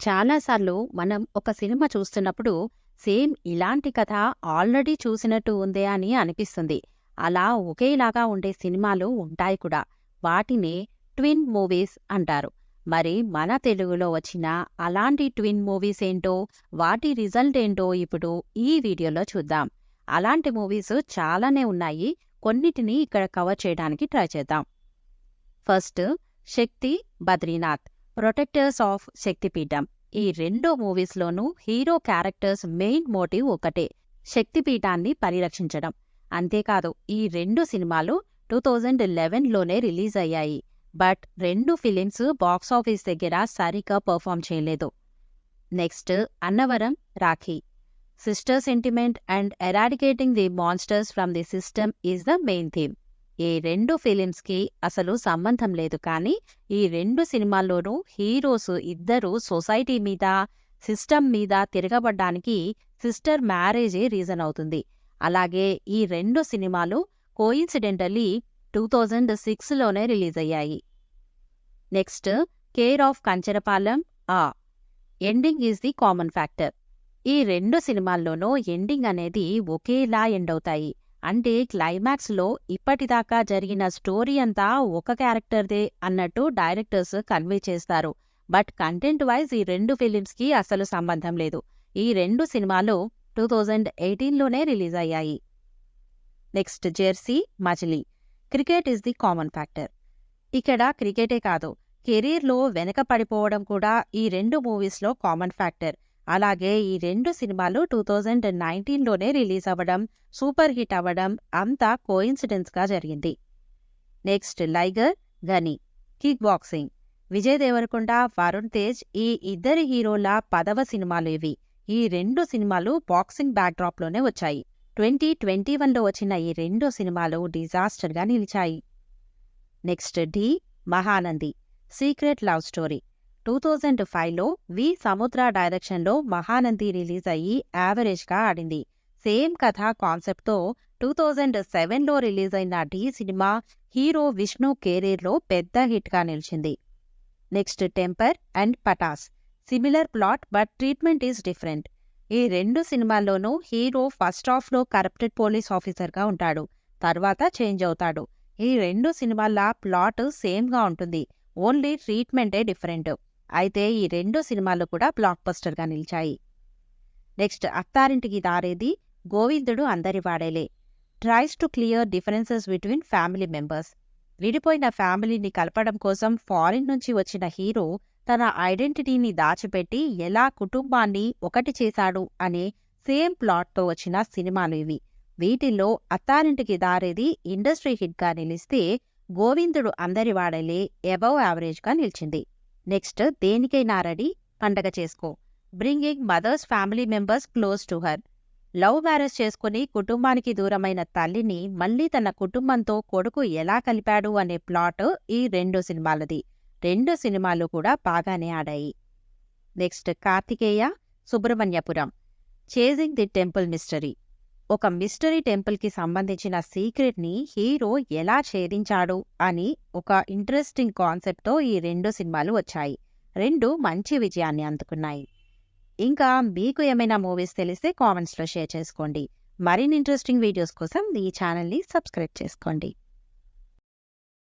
చాలాసార్లు మనం ఒక సినిమా చూస్తున్నప్పుడు సేమ్ ఇలాంటి కథ ఆల్రెడీ చూసినట్టు ఉందే అని అనిపిస్తుంది. అలా ఒకేలాగా ఉండే సినిమాలు ఉంటాయి కూడా. వాటినే ట్విన్ మూవీస్ అంటారు. మరి మన తెలుగులో వచ్చిన అలాంటి ట్విన్ మూవీస్ ఏంటో వాటి రిజల్ట్ ఏంటో ఇప్పుడు ఈ వీడియోలో చూద్దాం. అలాంటి మూవీస్ చాలానే ఉన్నాయి. కొన్నిటిని ఇక్కడ కవర్ చేయడానికి ట్రై చేద్దాం. First Shakti Badrinath. Protectors of Shaktipeetham. ఈ రెండో మూవీస్లోనూ హీరో క్యారెక్టర్స్ మెయిన్ మోటివ్ ఒకటే శక్తిపీఠాన్ని పరిరక్షించడం. అంతేకాదు ఈ రెండు సినిమాలు టూ థౌజండ్ లెవెన్లోనే రిలీజ్ అయ్యాయి. బట్ రెండు ఫిలిమ్స్ బాక్సాఫీస్ దగ్గర సరిగ్గా పర్ఫామ్ చేయలేదు. Next Annavaram Rakhi. Sister sentiment and eradicating the monsters from the system is the main theme. ఈ రెండు ఫిలిమ్స్కి అసలు సంబంధం లేదు. కానీ ఈ రెండు సినిమాల్లోనూ హీరోస్ ఇద్దరు సొసైటీ మీద సిస్టమ్ మీద తిరగబడ్డానికి సిస్టర్ మ్యారేజే రీజన్ అవుతుంది. అలాగే ఈ రెండు సినిమాలు కోయిన్సిడెంటలీ టూ థౌజండ్ సిక్స్లోనే రిలీజ్ అయ్యాయి. నెక్స్ట్ కేర్ ఆఫ్ కంచరపాలెం ఆ ending is the common factor. ఈ రెండు సినిమాల్లోనూ ఎండింగ్ అనేది ఒకేలా ఎండ్ అవుతాయి. అంటే క్లైమాక్స్లో ఇప్పటిదాకా జరిగిన స్టోరీ అంతా ఒక క్యారెక్టర్దే అన్నట్టు డైరెక్టర్స్ కన్వే చేస్తారు. బట్ కంటెంట్ వైజ్ ఈ రెండు ఫిలిమ్స్కి అసలు సంబంధం లేదు. ఈ రెండు సినిమాలు టూ థౌజండ్ ఎయిటీన్లోనే రిలీజ్ అయ్యాయి. Next Jersey Majili. Cricket is the common factor. ఇక్కడ క్రికెటే కాదు కెరీర్లో వెనక పడిపోవడం కూడా ఈ రెండు మూవీస్లో కామన్ ఫ్యాక్టర్. అలాగే ఈ రెండు సినిమాలు టూ థౌజండ్ నైన్టీన్లోనే రిలీజ్ అవ్వడం సూపర్ హిట్ అవ్వడం అంతా కోయిన్సిడెన్స్గా జరిగింది. Next Liger Ghani kick boxing. Vijay Deverakonda Varun Tej ఈ ఇద్దరి హీరోల పదవ సినిమాలు ఇవి. ఈ రెండు సినిమాలు బాక్సింగ్ బ్యాక్డ్రాప్లోనే వచ్చాయి. ట్వంటీ ట్వంటీ వన్లో వచ్చిన ఈ రెండు సినిమాలు డిజాస్టర్గా నిలిచాయి. Next Dhee Mahanandi secret love story. Two thousand ఫైవ్లో వి సముద్ర డైరెక్షన్లో మహానంది రిలీజ్ అయ్యి యావరేజ్గా ఆడింది. సేమ్ కథ కాన్సెప్ట్తో టూ థౌజండ్ సెవెన్లో రిలీజ్ అయిన డి సినిమా హీరో విష్ణు కెరీర్లో పెద్ద హిట్గా నిలిచింది. Next Temper and Pataas. Similar plot but treatment is different. ఈ రెండు సినిమాల్లోనూ హీరో ఫస్ట్ హాఫ్లో కరప్టెడ్ పోలీస్ ఆఫీసర్గా ఉంటాడు. తర్వాత చేంజ్ అవుతాడు. ఈ రెండు సినిమాల ప్లాట్ సేమ్గా ఉంటుంది. ఓన్లీ ట్రీట్మెంటే డిఫరెంట్. అయితే ఈ రెండు సినిమాలు కూడా బ్లాక్ బస్టర్గా నిలిచాయి. నెక్స్ట్ అత్తారింటికి దారేది గోవిందుడు అందరి వాడేలే. Tries to clear differences between family members విడిపోయిన ఫ్యామిలీని కలపడం కోసం ఫారిన్ నుంచి వచ్చిన హీరో తన ఐడెంటిటీని దాచిపెట్టి ఎలా కుటుంబాన్ని ఒకటి చేశాడు అనే సేమ్ ప్లాట్తో వచ్చిన సినిమాలు ఇవి. వీటిల్లో అత్తారింటికి దారేది ఇండస్ట్రీ హిట్గా నిలిస్తే గోవిందుడు అందరి వాడలే అబవ్ యావరేజ్గా నిలిచింది. Next Denikaina ready Pandaga Chesko. Bringing mother's family members close to her. Love marriage చేసుకుని కుటుంబానికి దూరమైన తల్లిని మళ్ళీ తన కుటుంబంతో కొడుకు ఎలా కలిపాడు అనే ప్లాట్ ఈ రెండు సినిమాలది. రెండు సినిమాలు కూడా బాగానే ఆడాయి. Next Karthikeya Subramaniapuram. Chasing the temple mystery. ఒక మిస్టరీ టెంపుల్కి సంబంధించిన సీక్రెట్ని హీరో ఎలా ఛేదించాడు అని ఒక ఇంట్రెస్టింగ్ కాన్సెప్ట్తో ఈ రెండు సినిమాలు వచ్చాయి. రెండు మంచి విజయాన్ని అందుకున్నాయి. ఇంకా మీకు ఏమైనా మూవీస్ తెలిస్తే కామెంట్స్లో షేర్ చేసుకోండి. మరిన్ని ఇంట్రెస్టింగ్ వీడియోస్ కోసం ఈ ఛానల్ని సబ్స్క్రైబ్ చేసుకోండి.